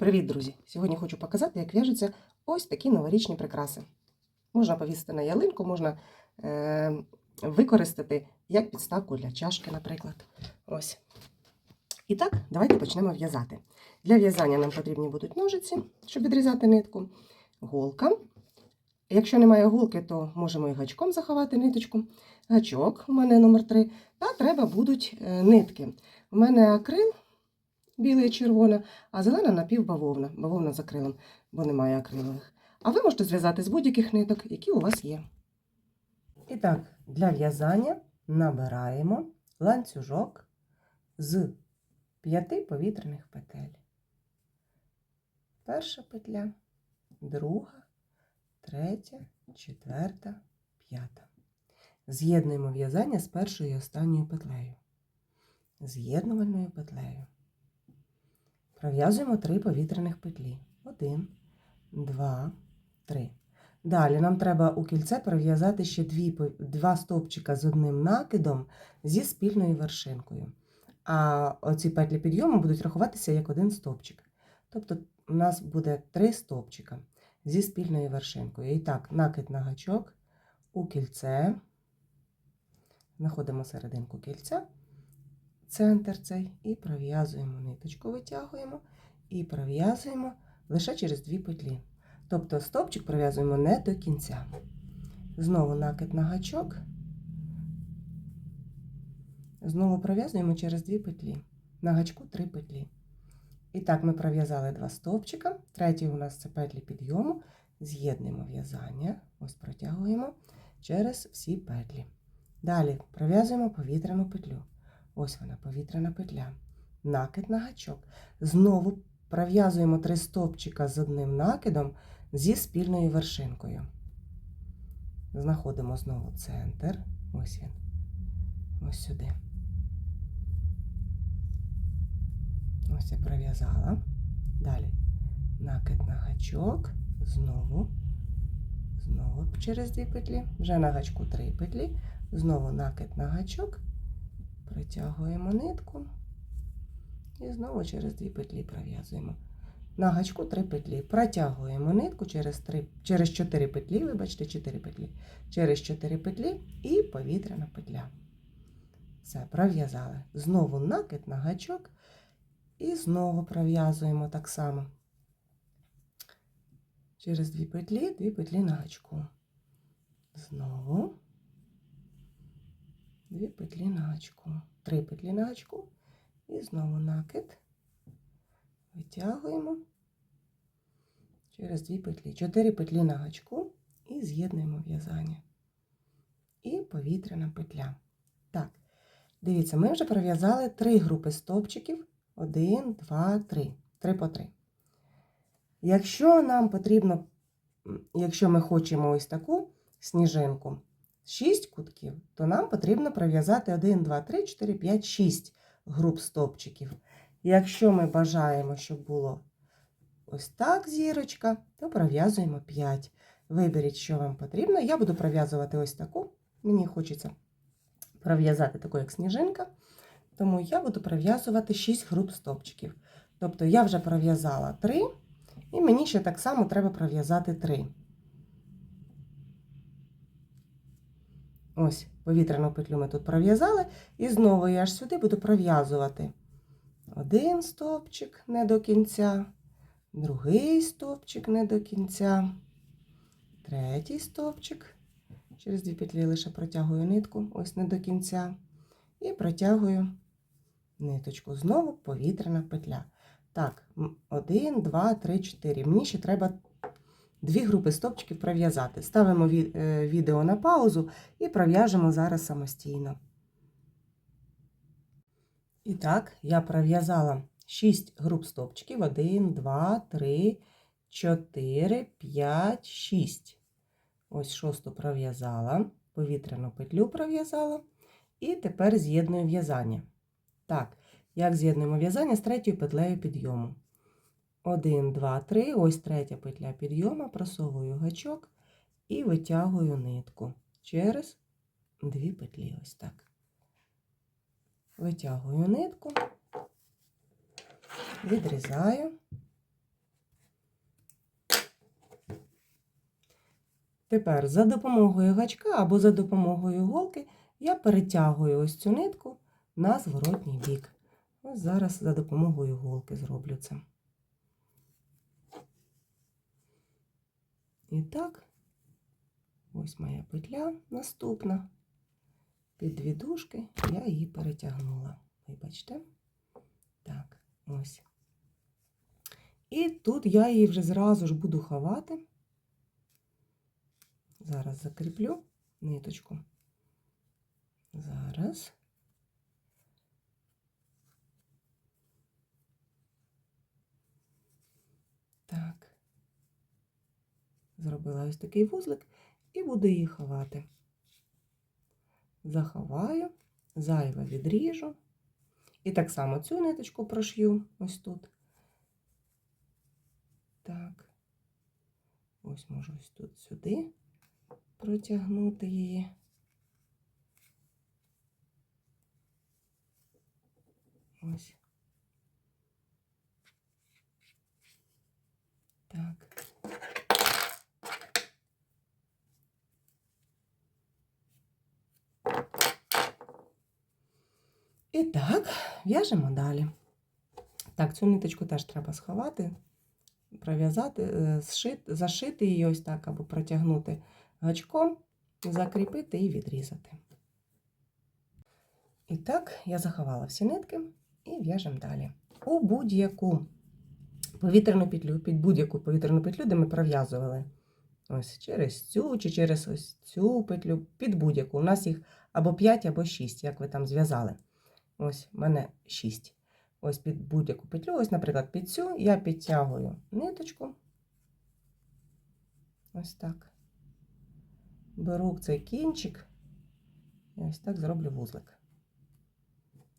Привіт, друзі! Сьогодні хочу показати, як в'яжуться ось такі новорічні прикраси. Можна повісити на ялинку, можна е, використати як підставку для чашки, наприклад. Ось. І так, давайте почнемо в'язати. Для в'язання нам потрібні будуть ножиці, щоб відрізати нитку, голка. Якщо немає голки, то можемо і гачком заховати ниточку. Гачок у мене номер 3. Та треба будуть е, нитки. У мене акрил білий і червона, а зелена напівбавовна, бавовна з акрилом, бо немає акрилових. А ви можете зв'язати з будь-яких ниток, які у вас є. І так, для в'язання набираємо ланцюжок з п'яти повітряних петель. Перша петля, друга, третя, четверта, п'ята. З'єднуємо в'язання з першою і останньою петлею. З'єднувальною петлею. Пров'язуємо три повітряних петлі. Один, два, три. Далі нам треба у кільце перев'язати ще дві, два стовпчика з одним накидом зі спільною вершинкою. А оці петлі підйому будуть рахуватися як один стовпчик. Тобто у нас буде три стовпчика зі спільною вершинкою. І так, накид на гачок у кільце. Знаходимо серединку кільця центр цей і пров'язуємо ниточку, витягуємо і пров'язуємо лише через дві петлі. Тобто стовпчик пров'язуємо не до кінця. Знову накид на гачок. Знову пров'язуємо через дві петлі. На гачку три петлі. І так ми пров'язали два стовпчика. Третій у нас це петлі підйому. З'єднуємо в'язання, ось протягуємо через всі петлі. Далі пров'язуємо повітряну петлю. Ось вона, повітряна петля. Накид на гачок. Знову пров'язуємо три стовпчика з одним накидом зі спільною вершинкою. Знаходимо знову центр. Ось він. Ось сюди. Ось я пров'язала. Далі накид на гачок. Знову. Знову через дві петлі. Вже на гачку три петлі. Знову накид на гачок. Притягуємо нитку і знову через дві петлі пров'язуємо. На гачку три петлі. Протягуємо нитку через, 3, через 4 петлі, вибачте, 4 петлі, через 4 петлі і повітряна петля. Все, пров'язали. Знову накид на гачок і знову пров'язуємо так само. Через дві петлі, дві петлі на гачку. Знову дві петлі на гачку, три петлі на гачку і знову накид. Витягуємо через дві петлі, чотири петлі на гачку і з'єднуємо в'язання. І повітряна петля. Так, дивіться, ми вже пров'язали три групи стовпчиків. Один, два, три. Три по три. Якщо нам потрібно, якщо ми хочемо ось таку сніжинку, 6 кутків, то нам потрібно пров'язати 1, 2, 3, 4, 5, 6 груп стовпчиків. Якщо ми бажаємо, щоб було ось так зірочка, то пров'язуємо 5. Виберіть, що вам потрібно. Я буду пров'язувати ось таку. Мені хочеться пров'язати таку, як сніжинка. Тому я буду пров'язувати 6 груп стовпчиків. Тобто я вже пров'язала 3, і мені ще так само треба пров'язати 3. Ось, повітряну петлю ми тут пров'язали, і знову я аж сюди буду пров'язувати один стовпчик не до кінця, другий стовпчик не до кінця, третій стовпчик. Через дві петлі лише протягую нитку, ось не до кінця, і протягую ниточку. Знову повітряна петля. Так, м, один, два, три, чотири. Мені ще треба дві групи стовпчиків пров'язати. Ставимо е, відео на паузу і пров'яжемо зараз самостійно. І так, я пров'язала 6 груп стовпчиків. 1, 2, 3, 4, 5, 6. Ось шосту пров'язала, повітряну петлю пров'язала. І тепер з'єдную в'язання. Так, як з'єднуємо в'язання з третьою петлею підйому. 1, 2, 3. Ось третя петля підйома, просовую гачок і витягую нитку через дві петлі. Ось так. Витягую нитку, відрізаю. Тепер за допомогою гачка або за допомогою голки я перетягую ось цю нитку на зворотній бік. Ось зараз за допомогою голки зроблю це. І так, ось моя петля наступна. Під дві дужки я її перетягнула. Вибачте. Так, ось. І тут я її вже зразу ж буду ховати. Зараз закріплю ниточку. Зараз. Так. Зробила ось такий вузлик і буду її ховати. Заховаю, зайве відріжу. І так само цю ниточку прошью ось тут. Так. Ось можу ось тут сюди протягнути її. Ось. Так. І так, в'яжемо далі. Так, цю ниточку теж треба сховати, пров'язати, е, зашити її ось так, або протягнути гачком, закріпити і відрізати. І так, я заховала всі нитки і в'яжемо далі. У будь-яку повітряну петлю, під будь-яку повітряну петлю, де ми пров'язували ось через цю чи через ось цю петлю, під будь-яку. У нас їх або 5, або 6, як ви там зв'язали. Ось в мене 6. Ось під будь-яку петлю, ось, наприклад, під цю я підтягую ниточку. Ось так. Беру цей кінчик і ось так зроблю вузлик.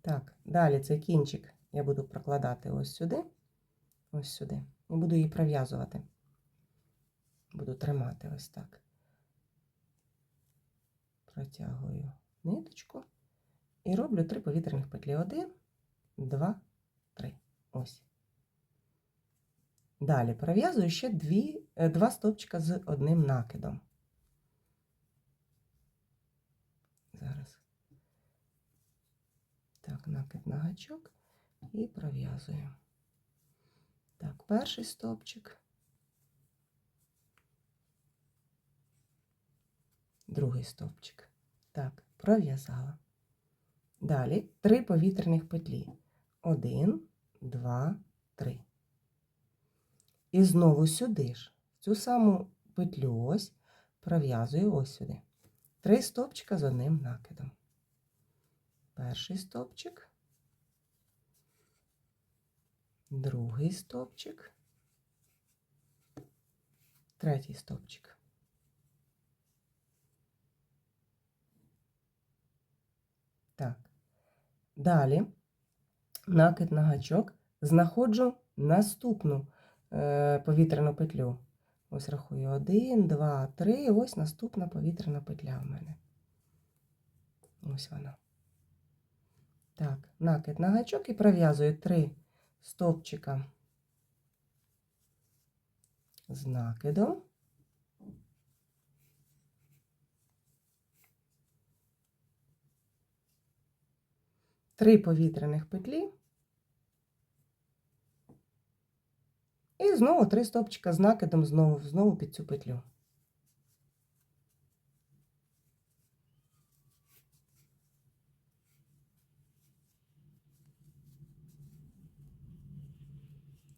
Так, далі цей кінчик я буду прокладати ось сюди, ось сюди, і буду її пров'язувати. Буду тримати ось так. Протягую ниточку. І роблю три повітряних петлі. Один, два, три. Ось. Далі пров'язую ще дві, е, два стовпчика з одним накидом. Зараз. Так, накид на гачок і пров'язую. Так, перший стовпчик. Другий стовпчик. Так, пров'язала. Далі три повітряних петлі. Один, два, три. І знову сюди ж, в цю саму петлю ось пров'язую ось сюди. Три стопчика з одним накидом. Перший стопчик, другий стопчик, третій стопчик. Так. Далі накид на гачок знаходжу наступну е, повітряну петлю. Ось рахую 1, 2, 3. Ось наступна повітряна петля в мене. Ось вона. Так, накид на гачок і пров'язую 3 стовпчика з накидом. Три повітряних петлі. І знову три стопчика з накидом знову, знову під цю петлю.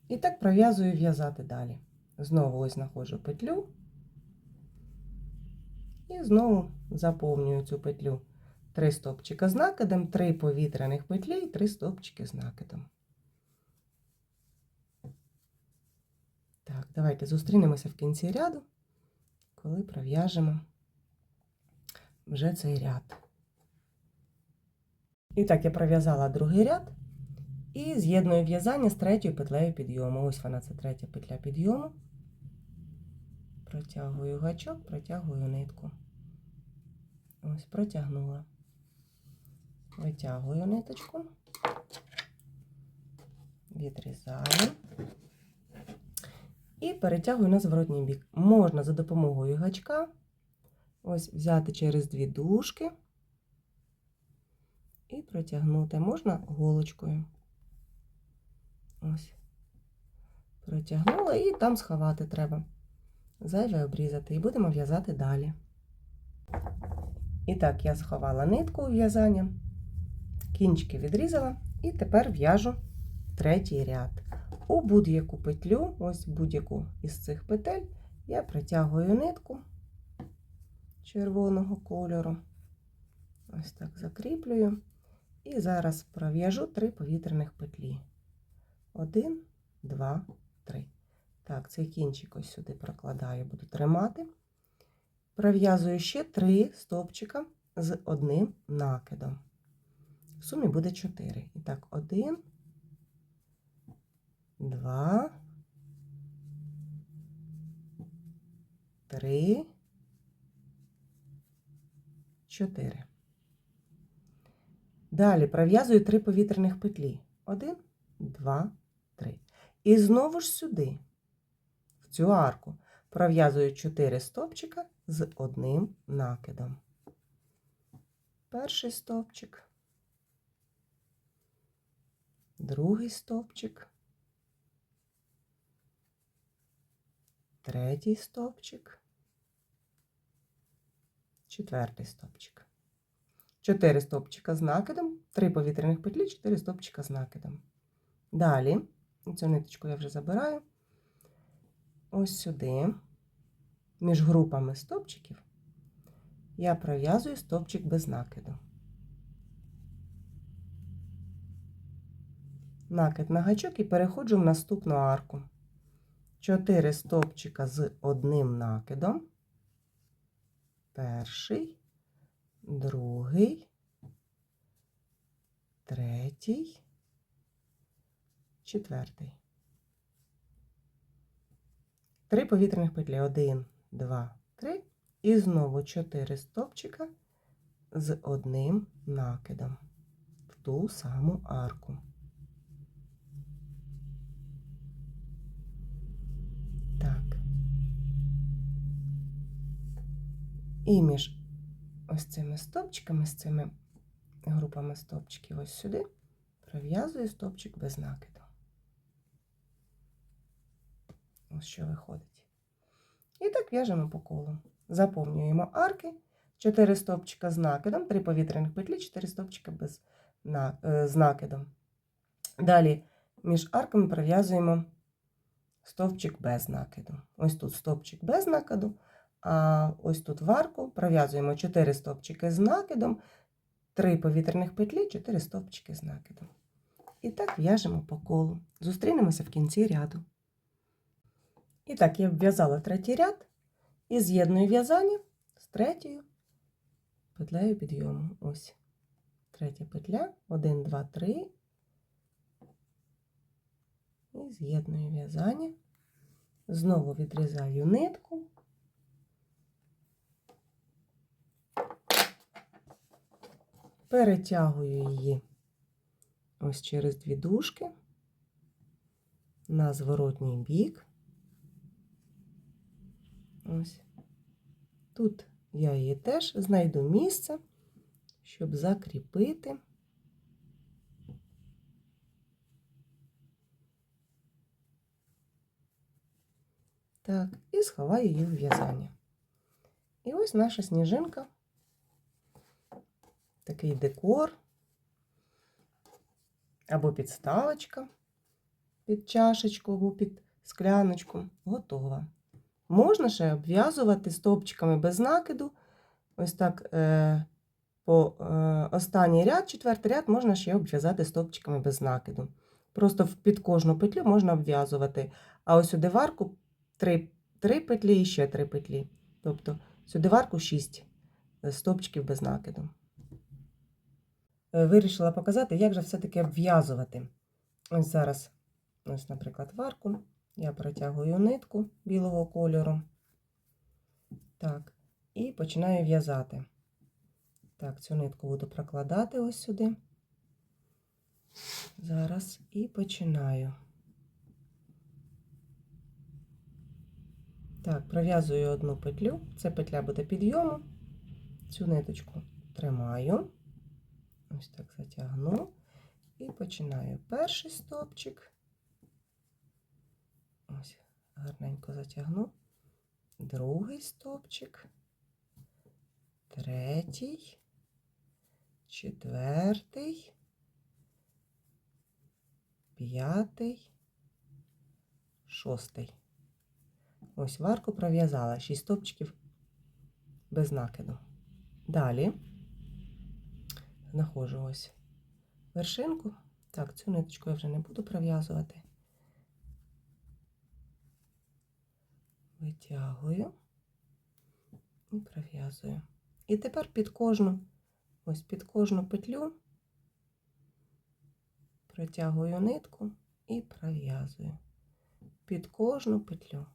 І так пров'язую в'язати далі. Знову ось знаходжу петлю і знову заповнюю цю петлю. Три стопчика з накидом, три повітряних петлі і три стопчики з накидом. Так, давайте зустрінемося в кінці ряду, коли пров'яжемо вже цей ряд. І так, я пров'язала другий ряд і з'єдную в'язання з третьою петлею підйому. Ось вона, це третя петля підйому. Протягую гачок, протягую нитку. Ось, протягнула. Витягую ниточку, відрізаю І перетягую на зворотній бік. Можна за допомогою гачка ось взяти через дві дужки і протягнути. Можна голочкою. Ось. Протягнула і там сховати треба. Зайве обрізати. І будемо в'язати далі. І так, я сховала нитку в'язання, кінчики відрізала, і тепер в'яжу третій ряд. У будь-яку петлю, ось будь-яку із цих петель, я притягую нитку червоного кольору. Ось так закріплюю. І зараз пров'яжу три повітряних петлі. Один, два, три. Так, цей кінчик ось сюди прокладаю, буду тримати. Пров'язую ще три стовпчика з одним накидом. В сумі буде 4. І так, один, два, три, чотири. Далі пров'язую три повітряних петлі. Один, два, три. І знову ж сюди, в цю арку, пров'язую 4 стовпчика з одним накидом. Перший стовпчик, другий стовпчик, третій стовпчик, четвертий стовпчик. Чотири стовпчика з накидом, три повітряних петлі, чотири стовпчика з накидом. Далі, цю ниточку я вже забираю, ось сюди, між групами стовпчиків, я пров'язую стовпчик без накиду. Накид на гачок і переходжу в наступну арку. Чотири стовпчика з одним накидом. Перший, другий, третій, четвертий. Три повітряних петлі. Один, два, три. І знову чотири стовпчика з одним накидом в ту саму арку. Так. І між ось цими стовпчиками, з цими групами стовпчиків ось сюди, пров'язую стовпчик без накиду. Ось що виходить. І так в'яжемо по колу. Заповнюємо арки, 4 стовпчика з накидом, 3 повітряних петлі, 4 стовпчика без на, е, з накидом. Далі між арками пров'язуємо стовпчик без накиду. Ось тут стовпчик без накиду, ось тут в арку пров'язуємо 4 стовпчики з накидом, 3 повітряних петлі, 4 стовпчики з накидом. І так в'яжемо по колу. Зустрінемося в кінці ряду. І так, я вв'язала третій ряд і з'єдную в'язання з третьою петлею підйому. Ось третя петля, 1, 2, 3. І з'єдную в'язання. Знову відрізаю нитку. Перетягую її ось через дві дужки на зворотній бік. Ось. Тут я її теж знайду місце, щоб закріпити. Так, і сховаю її в в'язання. І ось наша сніжинка. Такий декор або підставочка під чашечку, або під скляночку готова. Можна ще обв'язувати стовпчиками без накиду. Ось так е, по е, останній ряд, четвертий ряд, можна ще обв'язати стовпчиками без накиду. Просто під кожну петлю можна обв'язувати. А ось сюди в арку 3, 3 петлі і ще 3 петлі. Тобто сюди в арку 6 стовпчиків без накиду. Е, Вирішила показати, як же все-таки обв'язувати. Ось зараз, ось, наприклад, в арку. Я протягую нитку білого кольору. Так, і починаю в'язати. Так, цю нитку буду прокладати ось сюди. Зараз і починаю. Так, пров'язую одну петлю. Це петля буде підйому. Цю ниточку тримаю. Ось так затягну. І починаю перший стовпчик. Ось, гарненько затягну. Другий стовпчик. Третій. Четвертий. П'ятий. Шостий. Ось варку пров'язала 6 стовпчиків без накиду. Далі знаходжу ось вершинку. Так, цю ниточку я вже не буду пров'язувати. Витягую і пров'язую. І тепер під кожну, ось під кожну петлю протягую нитку і пров'язую. Під кожну петлю.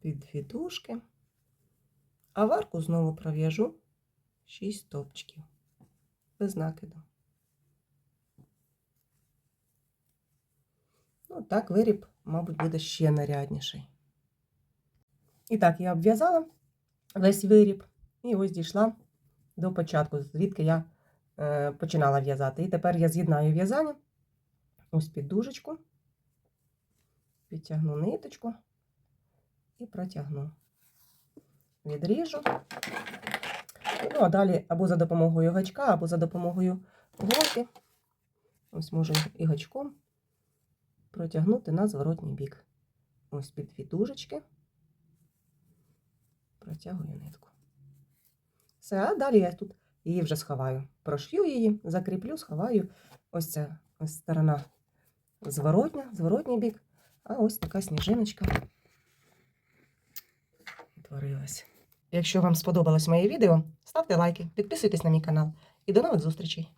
Під дві дужки, а в арку знову пров'яжу 6 стовпчиків без накиду. Ну, так виріб, мабуть, буде ще нарядніший. І так, я обв'язала весь виріб і ось дійшла до початку, звідки я е, починала в'язати. І тепер я з'єднаю в'язання ось під дужечку, підтягну ниточку і протягну. Відріжу. Ну, а далі або за допомогою гачка, або за допомогою голки. Ось можу і гачком протягнути на зворотній бік. Ось під дві дужечки. Протягую нитку. Все, а далі я тут її вже сховаю. Прошью її, закріплю, сховаю. Ось ця ось сторона зворотня, зворотній бік, а ось така сніжиночка утворилась. Якщо вам сподобалось моє відео, ставте лайки, підписуйтесь на мій канал і до нових зустрічей!